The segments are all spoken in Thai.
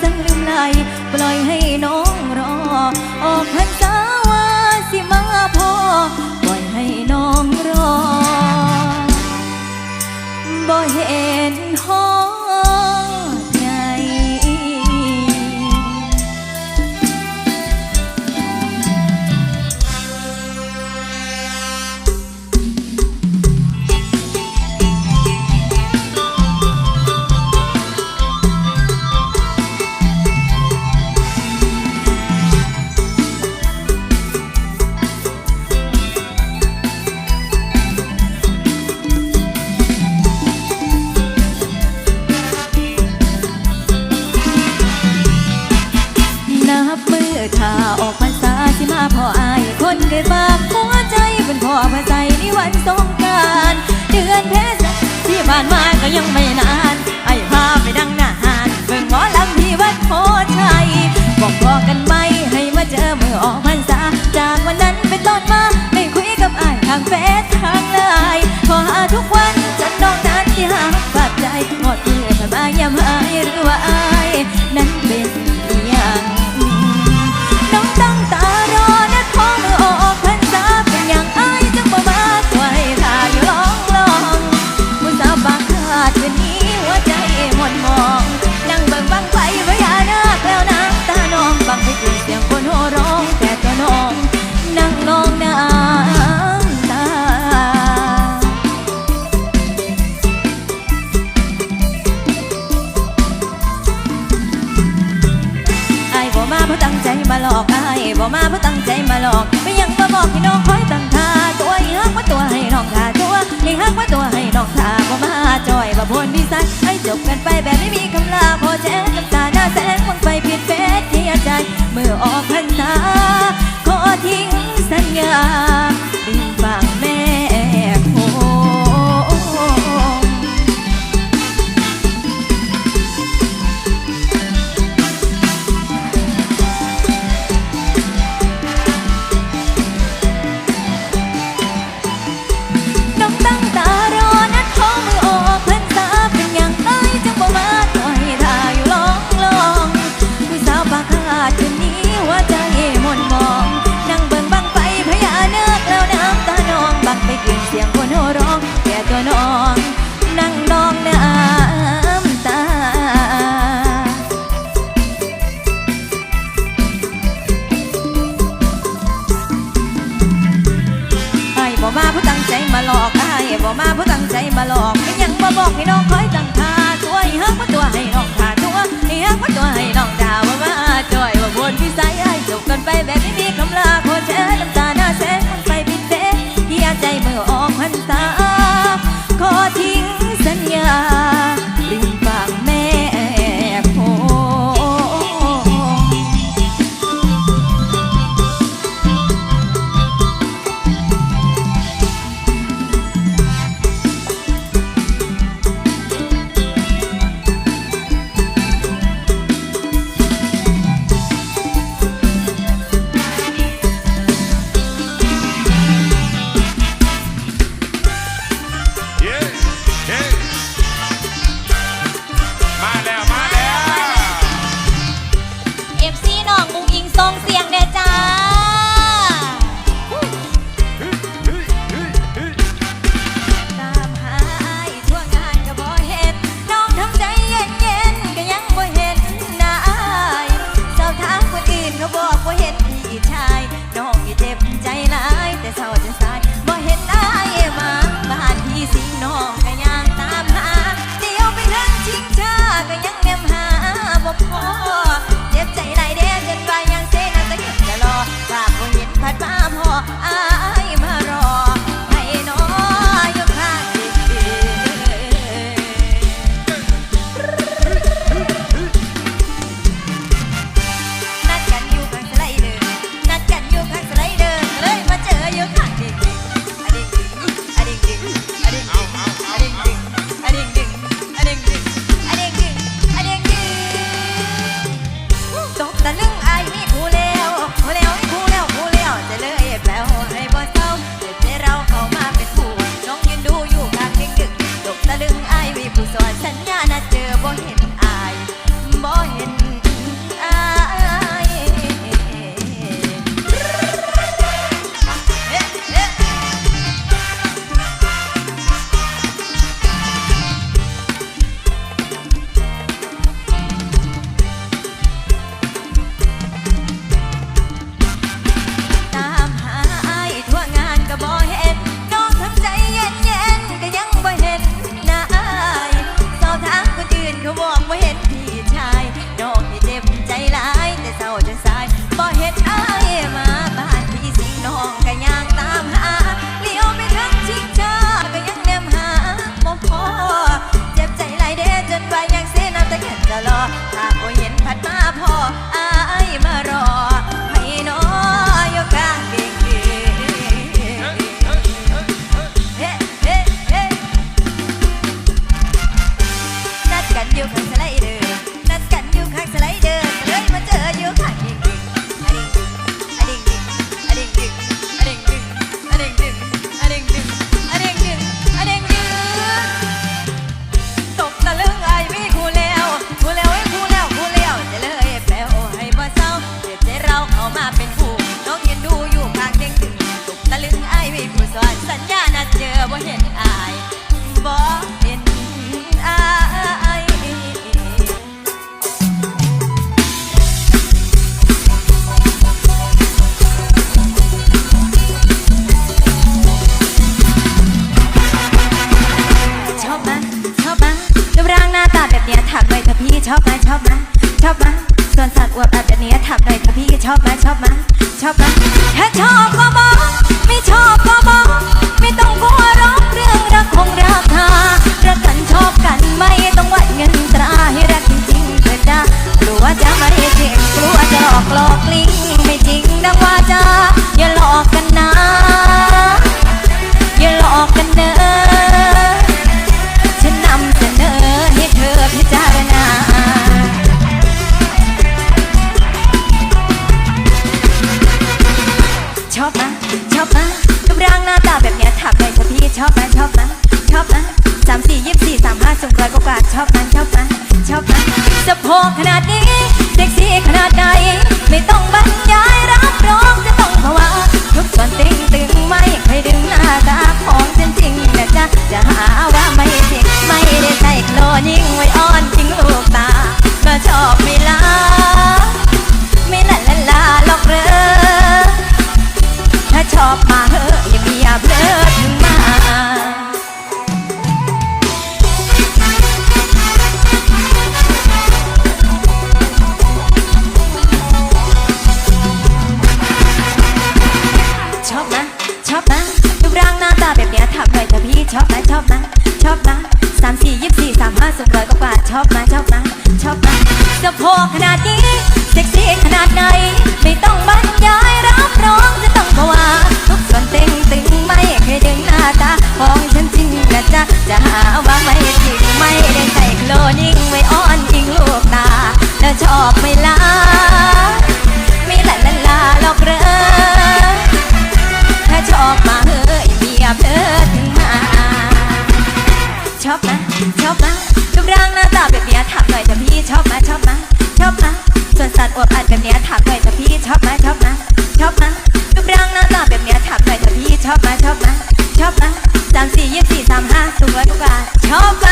สังลืมไหลปล่อยให้น้องรอ ออกพรรษาว่าสิมาพอปล่อยให้น้องรอบ่เห็นห้อง เธอถ้าออกพรรษาที่มาพ่ออาย คนเคยฝากหัวใจเป็นพ่อพระใจในวันสงกรานต์เดือนเพชรที่ผ่านมาก็ยังไม่นานไอ้พาไปดังหน้าหานเมืองหมอลำที่วัดโพชัยบอกบอกกันไหมให้มาเจอเมื่อออกพรรษา จากวันนั้นเป็นต้นมาไม่คุยกับไอาทางเฟซทางไลน์ขอหาทุกวันฉันน้องนั้นที่หาบาดใจหมดเมื่อผ่ามยามหายหรือว่า อบมะชอบมะรูปร่างหน้าตาแบบเนี้ยถามหน่อยแต่พี่ชอบมะชอบมะชอบมะส่วนสัตว์อวบอัดแบบเนี้ยถามหน่อยแต่พี่ชอบมะชอบมะชอบมะรูปร่างหน้าตาแบบเนี้ยถามหน่อยแต่พี่ชอบมะชอบมะชอบมะสามสี่ยี่สี่สามห้าสูงร้อยกวันชอบม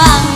trabajo.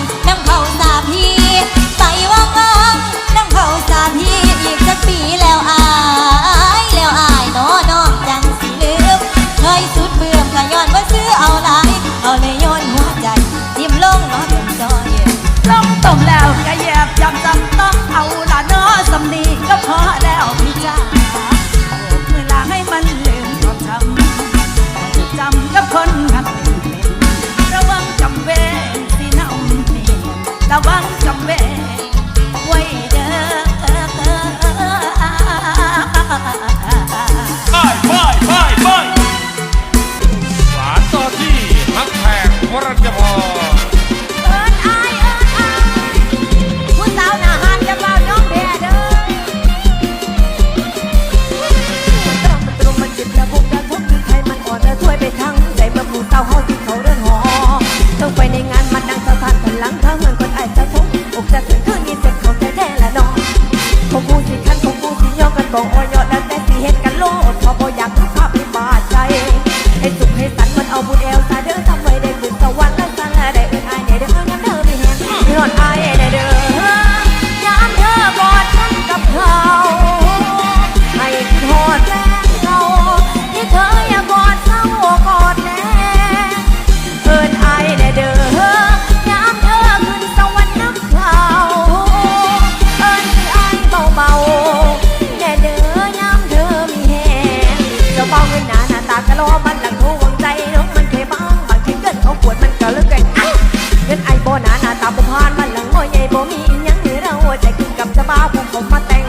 บ้าผมผมมาแต่ง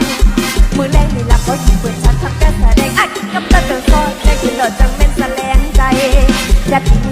มือแรงนี่ละก็ยิงปิดชันทำแต่แสดงไอ้กำลังเธอนซ้อนแต่กินหลอจังเป็นแสดงใจจะทิ้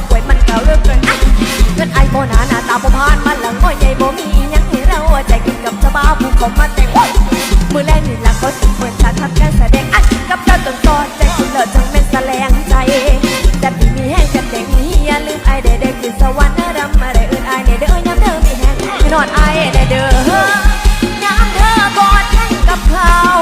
เาป่วยมันก็เลิกเกินเกินไอโบนาหน้าตาบ่านมาหลังก็ใหญ่บ่มียังให้เราใจกินกับสบ้าผู้เขามาแต่งเมื่อแรกนี่หลักก็สิเหมือนารทำการแสดงอกับเจ้าตนตอนใจคุณเลิศจังเป็นแสลงใจ แต่ปีมีแห้งจะเด็กฮียลืมไอเด็กเด็กคือสวรรค์นะรำมาได้เอิญไอ้เด็กเด้อน้ำเด้อไม่แห้งนอนไอเด็กเด้อน้ำเธอกอดห้นกับเขา